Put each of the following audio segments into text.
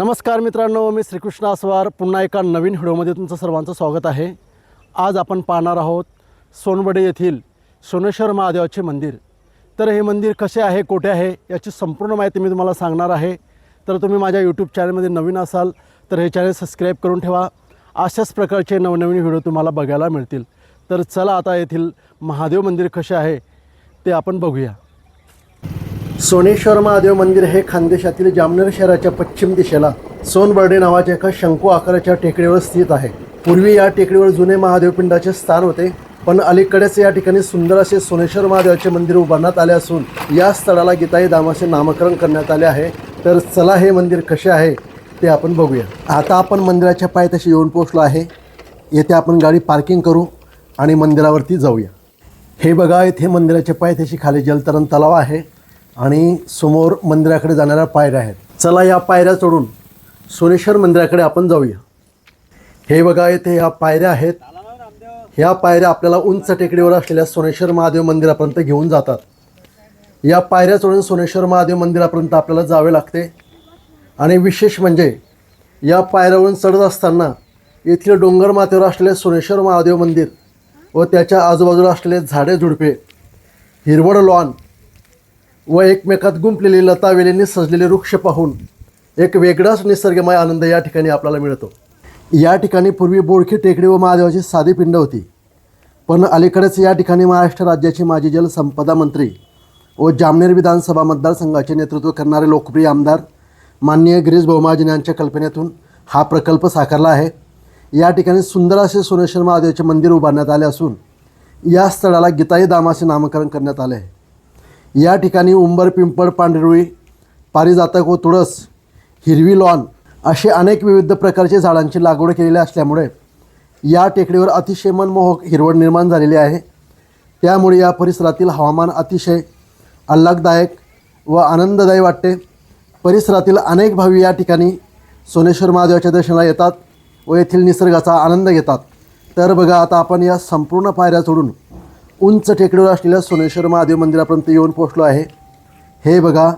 नमस्कार मित्रांनो मी श्रीकृष्ण आसवार. पुन्हा एका नवीन व्हिडिओमध्ये तुमचं सर्वांचं स्वागत आहे. आज आपण पाहणार आहोत सोनवडे येथील सोनेश्वर महादेवाचे मंदिर. तर हे मंदिर कसे आहे कोठे आहे याची संपूर्ण माहिती मी तुम्हाला सांगणार आहे. तर तुम्ही माझ्या यूट्यूब चॅनलमध्ये नवीन असाल तर हे चॅनल सबस्क्राईब करून ठेवा. अशाच प्रकारचे नवनवीन व्हिडिओ तुम्हाला बघायला मिळतील. तर चला आता येथील महादेव मंदिर कसे आहे ते आपण बघूया. सोनेश्वर महादेव मंदिर हे खानदेशातील जामनेर शहराच्या पश्चिम दिशेला सोनबर्डे नावाच्या एका शंकू आकाराच्या टेकडीवर स्थित आहे. पूर्वी या टेकडीवर जुने महादेव पिंडाचे स्थान होते पण अलीकडेच या ठिकाणी सुंदर असे सोनेश्वर महादेवाचे मंदिर उभारण्यात आले असून या स्थळाला गीताई धामाचे नामकरण करण्यात आले आहे. तर चला हे मंदिर कसे आहे ते आपण बघूया. आता आपण मंदिराच्या पायथ्याशी येऊन पोहोचलो आहे. येथे आपण गाडी पार्किंग करू आणि मंदिरावरती जाऊया. हे बघा इथे मंदिराच्या पायथ्याशी खाली जलतरण तलाव आहे. आणि समोर मंदिराकडे जाणाऱ्या पायऱ्या आहेत. चला या पायऱ्या चढून सोनेश्वर मंदिराकडे आपण जाऊया. हे बघा येथे ह्या पायऱ्या आहेत. ह्या पायऱ्या आपल्याला उंच टेकडीवर असलेल्या सोनेश्वर महादेव मंदिरापर्यंत घेऊन जातात. या पायऱ्या चढून सोनेश्वर महादेव मंदिरापर्यंत आपल्याला जावे लागते. आणि विशेष म्हणजे या पायऱ्यावरून चढत असताना येथील डोंगरमाथेवर असलेले सोनेश्वर महादेव मंदिर व त्याच्या आजूबाजूला असलेले झाडे झुडपे हिरवड लॉन व एकमेकात गुंपलेली लता वेलींनी सजलेले वृक्ष पाहून एक वेगळाच निसर्गमय आनंद या ठिकाणी आपल्याला मिळतो. या ठिकाणी पूर्वी बोडखी टेकडी व महादेवाची साधी पिंड होती. पण अलीकडेच या ठिकाणी महाराष्ट्र राज्याचे माजी जलसंपदा मंत्री व जामनेर विधानसभा मतदारसंघाचे नेतृत्व करणारे लोकप्रिय आमदार माननीय गिरीश बहुमाजन यांच्या कल्पनेतून हा प्रकल्प साकारला आहे. या ठिकाणी सुंदर असे सोनेश्वर महादेवाचे मंदिर उभारण्यात आले असून या स्थळाला गीताई धामाचे नामकरण करण्यात आले आहे. या ठिकाणी उंबर पिंपळ पांढरुळी पारिजातक व तुळस हिरवी लॉन असे अनेक विविध प्रकारचे झाडांची लागवड केलेली असल्यामुळे या टेकडीवर अतिशय मनमोहक हिरवळ निर्माण झालेली आहे. त्यामुळे या परिसरातील हवामान अतिशय आल्हाददायक व आनंददायी वाटते. परिसरातील अनेक भावी या ठिकाणी सोनेश्वर महादेवाच्या दर्शनाला येतात व येथील निसर्गाचा आनंद घेतात. तर बघा आता आपण या संपूर्ण पायऱ्या चढून उंच टेकडीवर असलेल्या सोनेश्वर महादेव मंदिरापर्यंत येऊन पोचलो आहे. हे बघा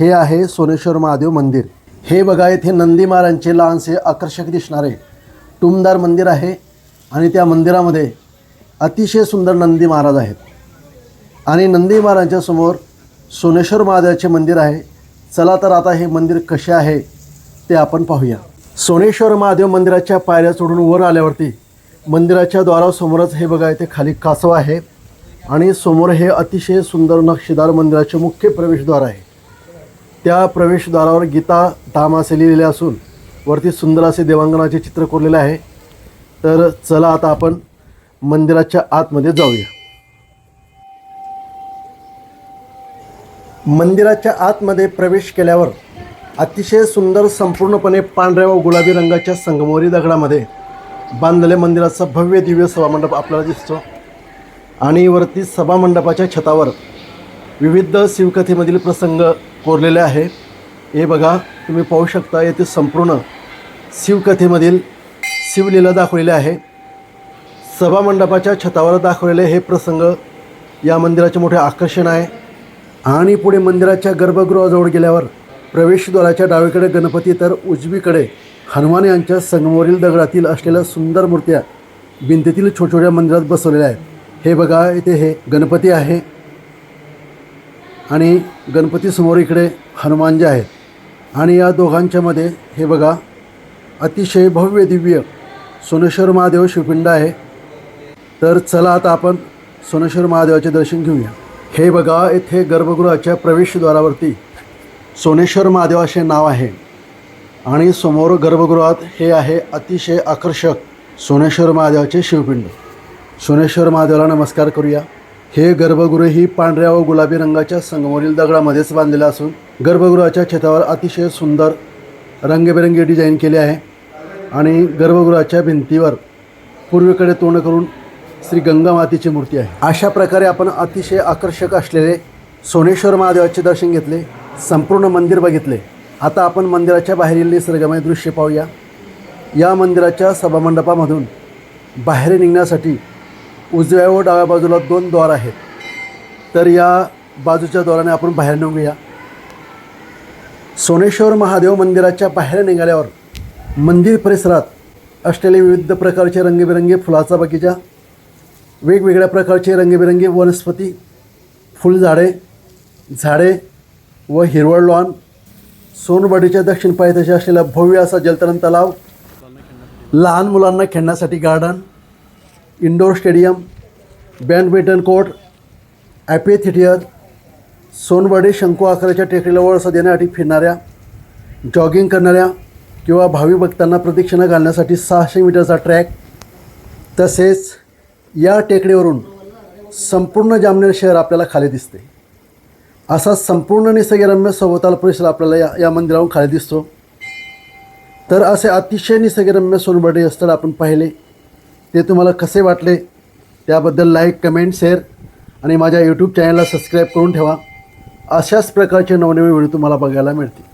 हे आहे सोनेश्वर महादेव मंदिर. हे बघा येथे नंदी महाराजांचे लहानसे आकर्षक दिसणारे टुमदार मंदिर आहे आणि त्या मंदिरामध्ये अतिशय सुंदर नंदी महाराज आहेत. आणि नंदी महाराजांच्या समोर सोनेश्वर महादेवाचे मंदिर आहे. चला तर आता हे मंदिर कसे आहे ते आपण पाहूया. सोनेश्वर महादेव मंदिराच्या पायऱ्या चढून वर आल्यावरती मंदिराच्या द्वारासमोरच हे बघा इथे खाली कासव आहे. आणि समोर हे अतिशय सुंदर नक्षीदार मंदिराचे मुख्य प्रवेशद्वार आहे. त्या प्रवेशद्वारावर गीता धाम असे लिहिलेले असून वरती सुंदर असे देवांगणाचे चित्र कोरलेले आहे. तर चला आता आपण मंदिराच्या आतमध्ये जाऊया. मंदिराच्या आतमध्ये प्रवेश केल्यावर अतिशय सुंदर संपूर्णपणे पांढऱ्या व गुलाबी रंगाच्या संगमोरी दगडामध्ये बांधलेल्या मंदिराचा भव्य दिव्य सभामंडप आपल्याला दिसतो. आणि वरती सभामंडपाच्या छतावर विविध शिवकथेमधील प्रसंग कोरलेले आहे. हे बघा तुम्ही पाहू शकता येथे संपूर्ण शिवकथेमधील शिवलीला दाखवलेले आहे. सभामंडपाच्या छतावर दाखवलेले हे प्रसंग या मंदिराचे मोठे आकर्षण आहे. आणि पुढे मंदिराच्या गर्भगृहाजवळ गेल्यावर प्रवेशद्वाराच्या डावीकडे गणपती तर उजवीकडे हनुमान यांच्या संगमोरील दगडातील असलेल्या सुंदर मूर्त्या भिंतीतील छोट्या मंदिरात बसवलेल्या आहेत. हे बघा इथे हे गणपती आहे. आणि गणपतीसमोर इकडे हनुमान जे आहेत. आणि या दोघांच्यामध्ये हे बघा अतिशय भव्य दिव्य सोनेश्वर महादेव शिवपिंड आहे. तर चला आता आपण सोनेश्वर महादेवाचे दर्शन घेऊया. हे बघा इथे गर्भगृहाच्या प्रवेशद्वारावरती सोनेश्वर महादेव असे नाव आहे. आणि समोर गर्भगृहात हे आहे अतिशय आकर्षक सोनेश्वर महादेवाचे शिवपिंड. सोनेश्वर महादेवाला नमस्कार करूया. हे गर्भगृह ही पांढऱ्या व गुलाबी रंगाच्या संगमोरील दगडामध्येच बांधलेलं असून गर्भगृहाच्या छतावर अतिशय सुंदर रंगीबेरंगी डिझाईन केले आहे आणि गर्भगृहाच्या भिंतीवर पूर्वेकडे तोंड करून श्री गंगा मातेची मूर्ती आहे. अशा प्रकारे आपण अतिशय आकर्षक असलेले सोनेश्वर महादेवाचे दर्शन घेतले संपूर्ण मंदिर बघितले. आता आपण मंदिराच्या बाहेरील निसर्गमय दृश्य पाहूया. या मंदिराच्या सभामंडपामधून बाहेर निघण्यासाठी उजव्या व डाव्या बाजूला दोन द्वार आहेत. तर या बाजूच्या द्वाराने आपण बाहेर निघूया. सोनेश्वर महादेव मंदिराच्या बाहेर निघाल्यावर मंदिर परिसरात असलेले विविध प्रकारचे रंगीबेरंगी फुलाचा बगीचा वेगवेगळ्या प्रकारचे रंगीबेरंगी वनस्पती फुलझाडे झाडे व हिरवळ लॉन सोनबडीच्या दक्षिण पायथ्याशी असलेला भव्य असा जलतरण तलाव लहान मुलांना खेळण्यासाठी garden indoor stadium badminton court amphitheatre Sonwadi शंकू आकाराच्या टेकडीला वळसा देण्यासाठी फिरणाऱ्या जॉगिंग करणाऱ्या किंवा भावी भक्तांना प्रदक्षिणा घालण्यासाठी सहाशे मीटरचा ट्रॅक तसेच या टेकडीवरून संपूर्ण जामनेर शहर आपल्याला खाली दिसते. असा संपूर्ण निसर्गरम्य सभोवताल परिसर आपल्याला या या मंदिरावरून खाली दिसतो. तर असे अतिशय निसर्गरम्य सोनबर्डे स्थळ आपण पाहिले. ते तुम्हाला कसे वाटले त्याबद्दल लाईक कमेंट शेअर आणि माझ्या यूट्यूब चॅनलला सबस्क्राईब करून ठेवा. अशाच प्रकारचे नवनवीन व्हिडिओ तुम्हाला बघायला मिळतील.